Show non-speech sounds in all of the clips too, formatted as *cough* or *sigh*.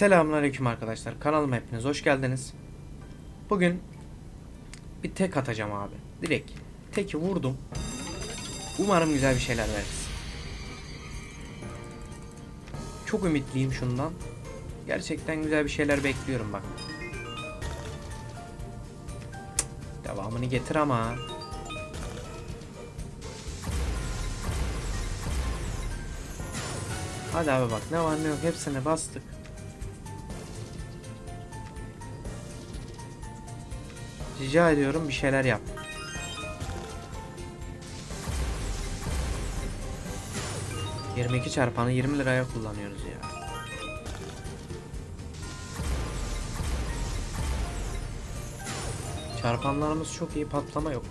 Selamünaleyküm arkadaşlar. Kanalıma hepiniz hoş geldiniz. Bugün bir tek atacağım abi. Direkt teki vurdum. Umarım güzel bir şeyler veririz. Çok ümitliyim şundan. Gerçekten güzel bir şeyler bekliyorum bak. Devamını getir ama. Hadi abi bak ne var ne yok hepsini bastık. Rica ediyorum bir şeyler yap. ...22 çarpanı 20 liraya kullanıyoruz ya. Çarpanlarımız çok iyi patlama yok.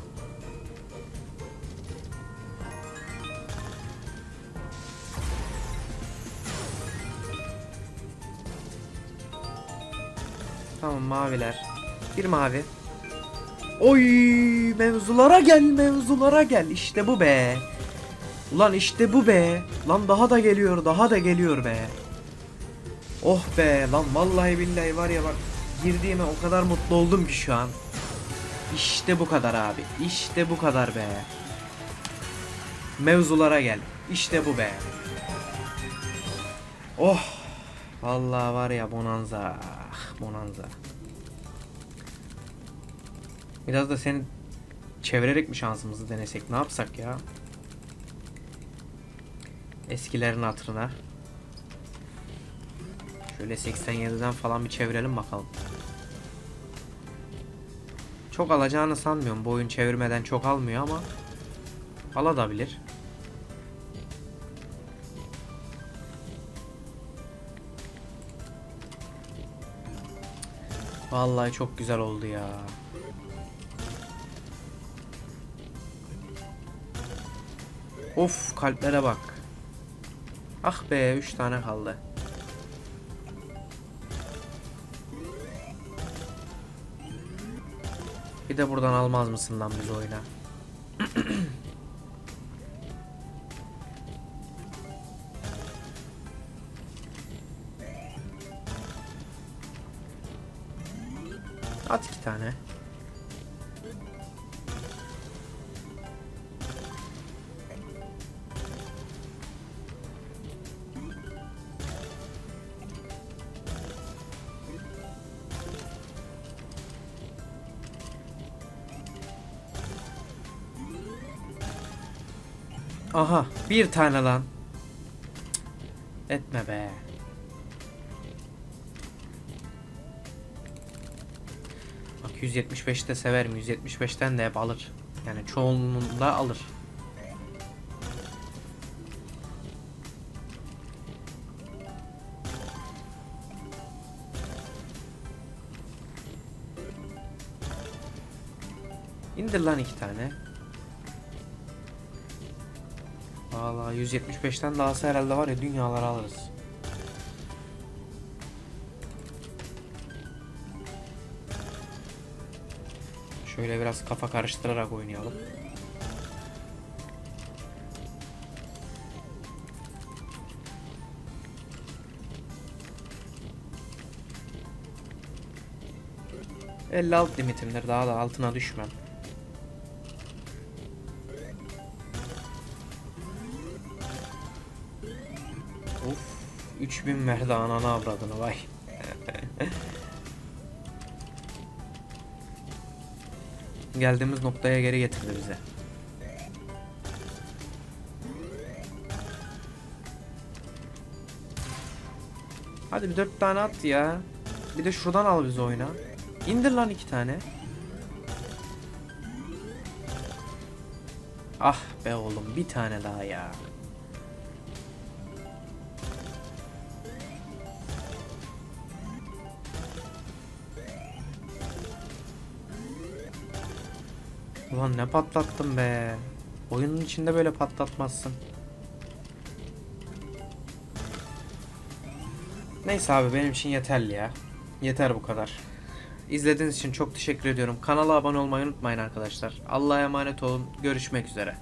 Tamam maviler. Bir mavi. Oy mevzulara gel mevzulara gel işte bu be. Ulan işte bu be. Lan daha da geliyor daha da geliyor be. Oh be lan vallahi billahi var ya bak girdiğime o kadar mutlu oldum ki şu an. İşte bu kadar abi. İşte bu kadar be. Mevzulara gel. İşte bu be. Oh. Vallahi var ya bonanza. Ah, Bonanza. Biraz da seni çevirerek mi şansımızı denesek? Ne yapsak ya? Eskilerin hatırına. Şöyle 87'den falan bir çevirelim bakalım. Çok alacağını sanmıyorum. Bu oyun çevirmeden çok almıyor ama alabilir. Vallahi çok güzel oldu ya. Of kalplere bak. Ah be 3 tane kaldı. Bir de buradan almaz mısın lan biz oyuna? *clears throat* At iki tane. Aha bir tane lan. Etme be. Bak 175'te severim. 175'ten de hep alır. Yani çoğunluğunda alır. İndir lan iki tane. Valla 175'ten dahası herhalde var ya dünyaları alırız. Şöyle biraz kafa karıştırarak oynayalım. ...50 alt limitimdir daha da altına düşmem. 3000 verdi ananı avradını vay. Geldiğimiz noktaya geri getirdi bize. Hadi bir dört tane at ya. Bir de şuradan al bizi oyuna. İndir lan iki tane. Ah be oğlum bir tane daha ya. Ulan ne patlattım be. Oyunun içinde böyle patlatmazsın. Neyse abi benim için yeterli ya. Yeter bu kadar. İzlediğiniz için çok teşekkür ediyorum. Kanala abone olmayı unutmayın arkadaşlar. Allah'a emanet olun. Görüşmek üzere.